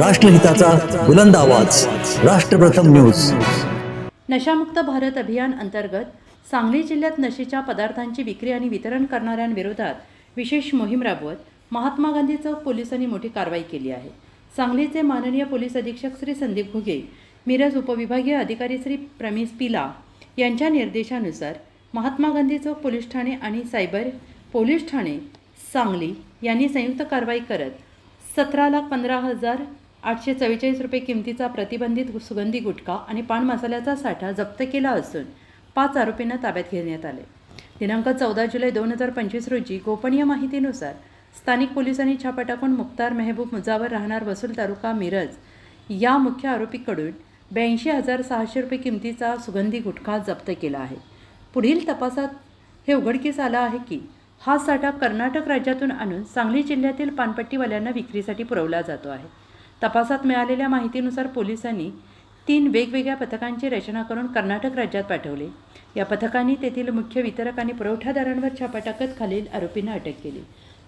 राष्ट्रहिताचा बुलंद आवाज. राष्ट्रप्रथम न्यूज. नशामुक्त भारत अभियान अंतर्गत सांगली जिल्ह्यात नशेच्या पदार्थांची विक्री आणि वितरण करणाऱ्यांविरोधात विशेष मोहीम राबवत महात्मा गांधी चौक पोलिसांनी मोठी कारवाई केली आहे. सांगलीचे माननीय पोलीस अधीक्षक श्री संदीप घुगे मिरज उपविभागीय अधिकारी श्री प्रमेश पिला यांच्या निर्देशानुसार महात्मा गांधी चौक पोलीस ठाणे आणि सायबर पोलीस ठाणे सांगली यांनी संयुक्त कारवाई करत सतरा लाख पंधरा हजार आठशे चव्वेचाळीस रुपये किमतीचा प्रतिबंधित सुगंधी गुटखा आणि पान मसाल्याचा साठा जप्त केला असून पाच आरोपींना ताब्यात घेण्यात आले. दिनांक चौदा जुलै दोन हजार पंचवीस रोजी गोपनीय माहितीनुसार स्थानिक पोलिसांनी छापा टाकून मुख्तार मेहबूब मुजावर राहणार वसूल तालुका मिरज या मुख्य आरोपीकडून ब्याऐंशी हजार सहाशे रुपये किमतीचा सुगंधी गुटखा जप्त केला आहे. पुढील तपासात हे उघडकीस आलं आहे की हा साठा कर्नाटक राज्यातून आणून सांगली जिल्ह्यातील पानपट्टीवाल्यांना विक्रीसाठी पुरवला जातो आहे. तपासात मिळालेल्या माहितीनुसार पोलिसांनी तीन वेगवेगळ्या पथकांची रचना करून कर्नाटक राज्यात पाठवले. या पथकांनी तेथील मुख्य वितरक आणि पुरवठादारांवर छापा टाकत खालील आरोपींना अटक केली.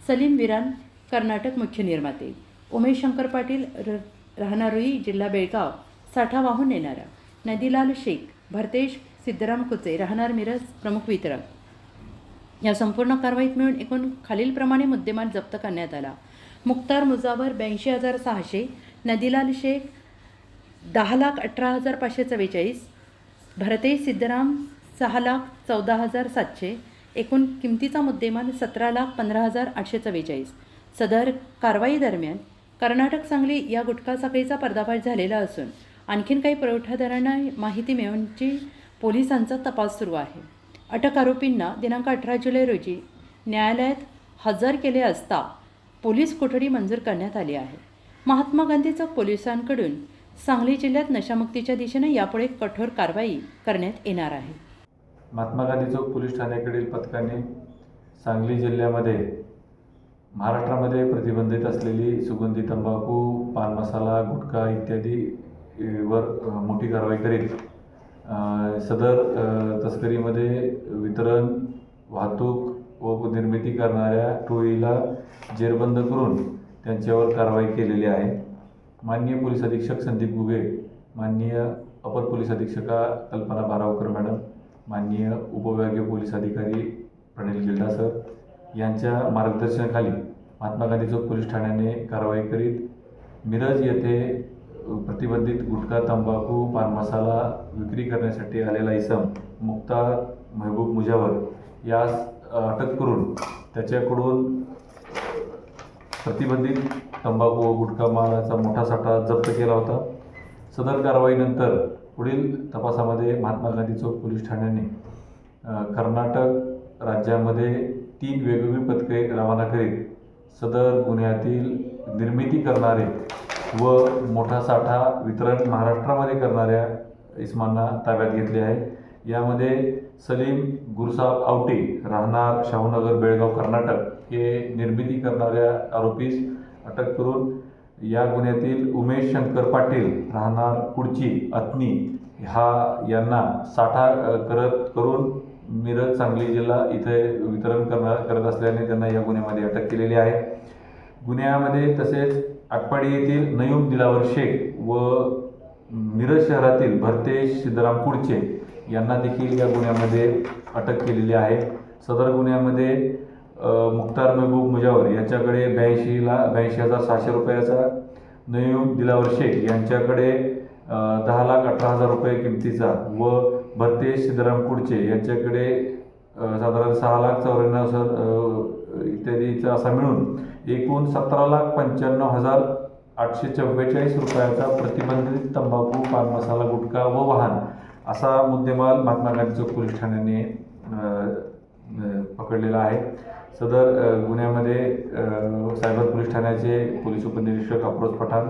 सलीम विरान कर्नाटक मुख्य निर्माते. उमेश शंकर पाटील र राहणारोई जिल्हा बेळगाव. साठा वाहून नेणारा. नदीलाल शेख भरतेश सिद्धराम कुचे राहणार मिरज प्रमुख वितरक. या संपूर्ण कारवाईत मिळून एकूण खालीलप्रमाणे मुद्देमाल जप्त करण्यात आला. मुख्तार मुजावर ब्याऐंशी हजार सहाशे नदीलाल शेख दहा लाख अठरा हजार पाचशे चव्वेचाळीस भरतेश सिद्धराम सहा लाख चौदा हजार सातशे एकूण किमतीचा मुद्देमाल सतरा लाख पंधरा हजार आठशे चव्वेचाळीस. सदर कारवाई दरम्यान कर्नाटक सांगली या गुटखा साखळीचा पर्दाफाश झालेला असून आणखीन काही पुरवठादारांना माहिती मिळवण्याची पोलिसांचा तपास सुरू आहे. अटक आरोपींना दिनांक अठरा जुलै रोजी न्यायालयात हजर केले असता पोलीस कोठडी मंजूर करण्यात आली आहे. महात्मा गांधी चौक पोलिसांकडून सांगली जिल्ह्यात नशामुक्तीच्या दिशेने यापुढे कठोर कारवाई करण्यात येणार आहे. महात्मा गांधी चौक पोलीस ठाण्याकडील पथकाने सांगली जिल्ह्यामध्ये महाराष्ट्रामध्ये प्रतिबंधित असलेली सुगंधी तंबाखू पान मसाला गुटखा इत्यादी वर मोठी कारवाई करीत सदर तस्करीमध्ये वितरण वाहतूक व निर्मिती करणाऱ्या टोळीला जेरबंद करून त्यांच्यावर कारवाई केलेली आहे. माननीय पोलीस अधीक्षक संदीप गुगे माननीय अपर पोलीस अधीक्षका कल्पना बारावकर मॅडम माननीय उपविभागीय पोलीस अधिकारी प्रणील गिल्डा सर यांच्या मार्गदर्शनाखाली महात्मा गांधी चौक पोलीस ठाण्याने कारवाई करीत मिरज येथे प्रतिबंधित गुटखा तंबाखू पान मसाला विक्री करण्यासाठी आलेला इसम मुक्ता महबूब मुजावर यास अटक करून त्याच्याकडून प्रतिबंधित तंबाखू व गुटखा मालाचा मोठा साठा जप्त केला होता. सदर कारवाईनंतर पुढील तपासामध्ये महात्मा गांधी चौक पोलीस ठाण्याने कर्नाटक राज्यामध्ये तीन वेगवेगळी पथके रवाना करीत सदर गुन्ह्यातील निर्मिती करणारे व मोठा साठा वितरण महाराष्ट्रामध्ये करणाऱ्या इस्मांना ताब्यात घेतले आहे. यामध्ये सलीम गुरसाब आवटी राहणार शाहूनगर बेळगाव कर्नाटक हे निर्मिती करणाऱ्या आरोपीस अटक करून या गुन्ह्यातील उमेश शंकर पाटील राहणार कुडची अत्नी हा यांना साठा करत करून मिरज सांगली जिल्हा इथे वितरण करणार करत असल्याने त्यांना या गुन्ह्यामध्ये अटक केलेली आहे. गुन्ह्यामध्ये तसेच आटपाडी येथील नयूम दिलावर शेख व मिरज शहरातील भरतेश सिद्धराम कुडचे यांना देखील या गुन्ह्यामध्ये अटक केलेली आहे. सदर गुन्ह्यामध्ये मुख्तार महबूब मुजावर यांच्याकडे ब्याऐंशीला ब्याऐंशी हजार सहाशे रुपयाचा नयूम दिलावर शेख यांच्याकडे दहा लाख अठरा हजार रुपये किमतीचा व भरतेश सिद्धराम कुडचे यांच्याकडे साधारण सहा लाख चौऱ्याण्णव हजार इत्यादीचा असा मिळून एकूण सतरा लाख पंच्याण्णव हजार आठशे चव्वेचाळीस रुपयाचा प्रतिबंधित तंबाखू पान मसाला गुटखा व वाहन असा मुद्देमाल महात्मा गांधी चौक पोलीस ठाण्याने पकडलेला आहे. सदर गुन्ह्यामध्ये सायबर पोलीस ठाण्याचे पोलीस उपनिरीक्षक अप्रोज पठाण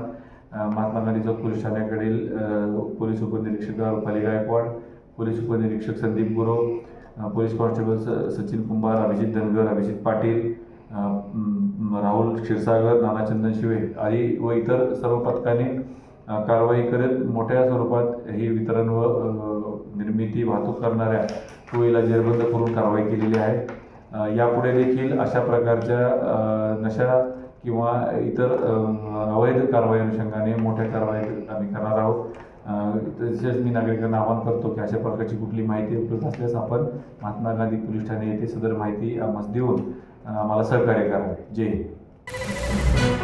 महात्मा गांधी चौक पोलीस ठाण्याकडील पोलीस उपनिरीक्षक रुपाली गायकवाड पोलीस उपनिरीक्षक संदीप गुरव पोलीस कॉन्स्टेबल सचिन कुंभार अभिजित धनगर अभिजित पाटील राहुल क्षीरसागर नानाचंदन शिवे आदी व इतर सर्व पथकाने कारवाई करत मोठ्या स्वरूपात हे वितरण व निर्मिती वाहतूक करणाऱ्या टोळीला जेरबंद करून कारवाई केलेली आहे. यापुढे देखील अशा प्रकारच्या नशा किंवा इतर अवैध कारवाई अनुषंगाने मोठ्या कारवाई आम्ही करणार आहोत. तसेच मी नागरिकांना आवाहन करतो की अशा प्रकारची कुठली माहिती उपलब्ध असल्यास आपण महात्मा गांधी पोलीस ठाणे येथे सदर माहिती आम्हाला देऊन आम्हाला सहकार्य करावे जय हिंद.